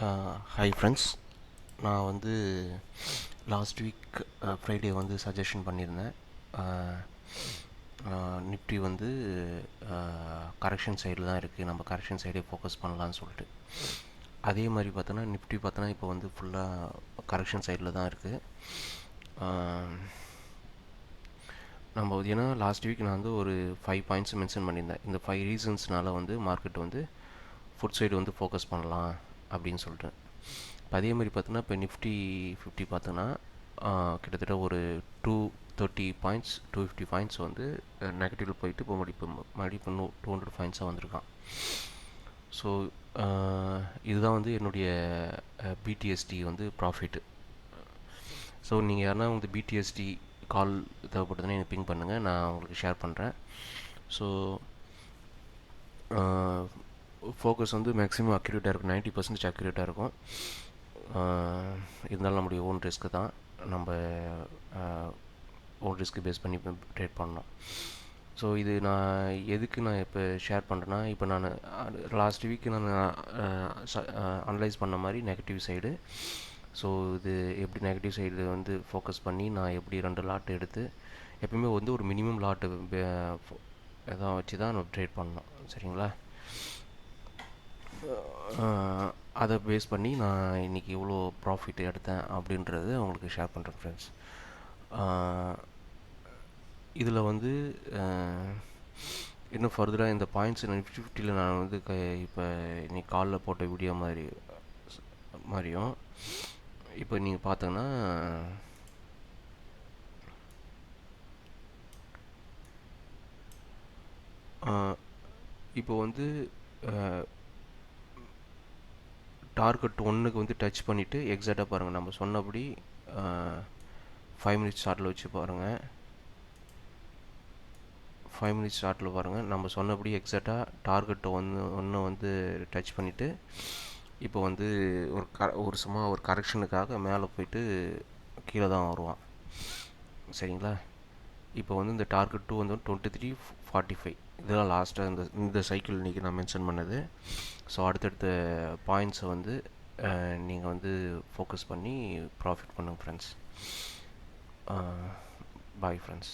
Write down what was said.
Hi friends நான் வந்து last week Friday வந்து சஜஷன் பண்ணியிருந்தேன். நிஃப்டி வந்து கரெக்ஷன் சைடில் தான் இருக்குது நம்ம கரெக்ஷன் சைடே ஃபோக்கஸ் பண்ணலான்னு சொல்லிட்டு. அதே மாதிரி பார்த்தோன்னா நிஃப்டி பார்த்தோன்னா இப்போ வந்து ஃபுல்லாக கரெக்ஷன் சைடில் தான் இருக்குது நம்ம வந்து ஏன்னா லாஸ்ட் வீக் நான் வந்து ஒரு ஃபைவ் பாயிண்ட்ஸ் மென்ஷன் பண்ணியிருந்தேன். இந்த ஃபைவ் ரீசன்ஸ்னால் வந்து மார்க்கெட் வந்து ஃபுட் சைடு வந்து ஃபோக்கஸ் பண்ணலாம். அப்படின்னு சொல்லிட்டு இப்போ அதே மாதிரி பார்த்தோன்னா இப்போ நிஃப்டி ஃபிஃப்டி பார்த்தோன்னா கிட்டத்தட்ட ஒரு two thirty points two fifty points வந்து நெகட்டிவ் போயிட்டு இப்போ மறுபடி இப்போ மறுபடியும் இப்போ டூ ஹண்ட்ரட் பாயிண்ட்ஸாக வந்திருக்கான். ஸோ இதுதான் வந்து என்னுடைய பிடிஎஸ்டி வந்து ப்ராஃபிட்டு ஸோ நீங்கள் யாருனா வந்து பிடிஎஸ்டி கால் தேவைப்படுதுன்னா எனக்கு பிங் பண்ணுங்கள் நான் உங்களுக்கு ஷேர் பண்ணுறேன் ஸோ ஃபோக்கஸ் வந்து மேக்ஸிமம் அக்யூரேட்டாக இருக்கும். நைன்ட்டி பர்சன்டேஜ் அக்யூரேட்டாக இருக்கும். இருந்தாலும் நம்முடைய ஓன் ரிஸ்க்கு தான். நம்ம ஓன் ரிஸ்க்கு பேஸ் பண்ணி ட்ரேட் பண்ணோம் ஸோ இது நான் எதுக்கு நான் இப்போ ஷேர் பண்ணுறேன்னா இப்போ நான் லாஸ்ட் வீக் நான் அனலைஸ் பண்ண மாதிரி நெகட்டிவ் சைடு ஸோ இது எப்படி நெகட்டிவ் சைடு வந்து ஃபோக்கஸ் பண்ணி நான் எப்படி ரெண்டு லாட் எடுத்து எப்பயுமே வந்து ஒரு மினிமம் லாட்டு எதாவது வச்சு தான் நம்ம ட்ரேட் பண்ணோம் சரிங்களா? அதை பேஸ் பண்ணி நான் இன்றைக்கி இவ்வளோ ப்ராஃபிட் எடுத்தேன் அப்படின்றது உங்களுக்கு ஷேர் பண்ணுறேன் ஃப்ரெண்ட்ஸ் இதில் வந்து இன்னும் ஃபர்தராக இந்த பாயிண்ட்ஸ் நிஃப்டி ஃபிஃப்டியில் நான் வந்து க இப்போ இன்றைக்கி காலில் போட்ட வீடியோ மாதிரி மாதிரியும் இப்போ நீங்கள் பார்த்தோன்னா இப்போ வந்து டார்கெட் ஒன்றுக்கு வந்து டச் பண்ணிவிட்டு எக்ஸாக்டாக பாருங்கள் நம்ம சொன்னபடி ஃபைவ் மினிட்ஸ் ஷார்ட்டில் வச்சு பாருங்கள் ஃபைவ் மினிட்ஸ் ஷார்ட்டில் பாருங்கள் நம்ம சொன்னபடி எக்ஸாக்டாக டார்கெட்டை ஒன்று ஒன்று வந்து டச் பண்ணிவிட்டு இப்போ வந்து ஒரு க ஒரு சும்மா ஒரு கரெக்ஷனுக்காக மேலே போயிட்டு கீழே தான் வருவான். சரிங்களா? இப்போ வந்து இந்த டார்கெட் டூ வந்து டுவெண்ட்டி த்ரீ ஃபார்ட்டி ஃபைவ். இதெல்லாம் லாஸ்ட்டாக இந்த இந்த சைக்கிள் இன்றைக்கி நான் மென்ஷன் பண்ணது. ஸோ அடுத்தடுத்த பாயிண்ட்ஸை வந்து நீங்கள் வந்து ஃபோக்கஸ் பண்ணி ப்ராஃபிட் பண்ணுங்கள் ஃப்ரெண்ட்ஸ் பாய் ஃப்ரெண்ட்ஸ்